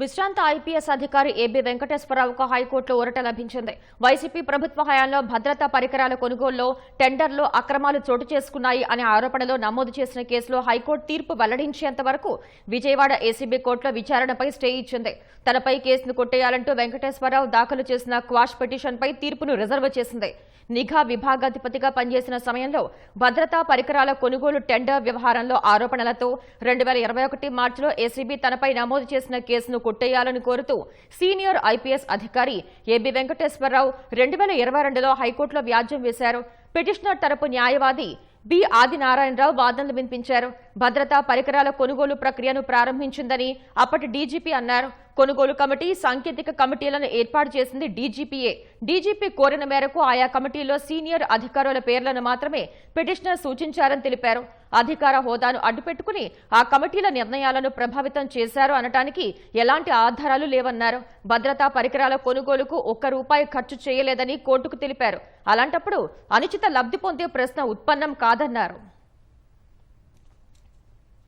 విశ్రాంత ఐపీఎస్ అధికారి ఏబీ వెంకటేశ్వరరావుకు హైకోర్టులో ఊరట లభించింది. వైసీపీ ప్రభుత్వ హయాంలో భద్రతా పరికరాల కొనుగోలులో టెండర్లో అక్రమాలు చోటు చేసుకున్నాయి అనే ఆరోపణలో నమోదు చేసిన కేసులో హైకోర్టు తీర్పు వెల్లడించేంత వరకు విజయవాడ ఏసీబీ కోర్టులో విచారణపై స్టే ఇచ్చింది. తనపై కేసును కొట్టేయాలంటూ వెంకటేశ్వరరావు దాఖలు చేసిన క్వాష్ పిటిషన్పై తీర్పును రిజర్వ్ చేసింది. నిఘా విభాగాధిపతిగా పనిచేసిన సమయంలో భద్రతా పరికరాల కొనుగోలు టెండర్ వ్యవహారంలో ఆరోపణలతో రెండు వేల ఇరవై ఒకటి మార్చిలో ఏసీబీ తనపై నమోదు చేసిన కేసును కొట్టేయాలని కోరుతూ సీనియర్ ఐపీఎస్ అధికారి ఏబి వెంకటేశ్వరరావు రెండు వేల ఇరవై రెండులో హైకోర్టులో వ్యాజ్యం వేశారు. పిటిషనర్ తరపు న్యాయవాది బి ఆదినారాయణరావు వాదనలు వినిపించారు. భద్రతా పరికరాల కొనుగోలు ప్రక్రియను ప్రారంభించిందని అప్పటి డీజీపీ అన్నారు. కొనుగోలు కమిటీ సాంకేతిక కమిటీలను ఏర్పాటు చేసింది డీజీపీఏ. డీజీపీ కోరిన మేరకు ఆయా కమిటీలో సీనియర్ అధికారుల పేర్లను మాత్రమే పిటిషనర్ సూచించారని తెలిపారు. అధికార హోదాను అడ్డుపెట్టుకుని ఆ కమిటీల నిర్ణయాలను ప్రభావితం చేశారు అనటానికి ఎలాంటి ఆధారాలు లేవన్నారు. భద్రతా పరికరాల కొనుగోలుకు ఒక్క రూపాయి ఖర్చు చేయలేదని కోర్టుకు తెలిపారు. అలాంటప్పుడు అనుచిత లబ్ధి పొందే ప్రశ్న ఉత్పన్నం కాదన్నారు.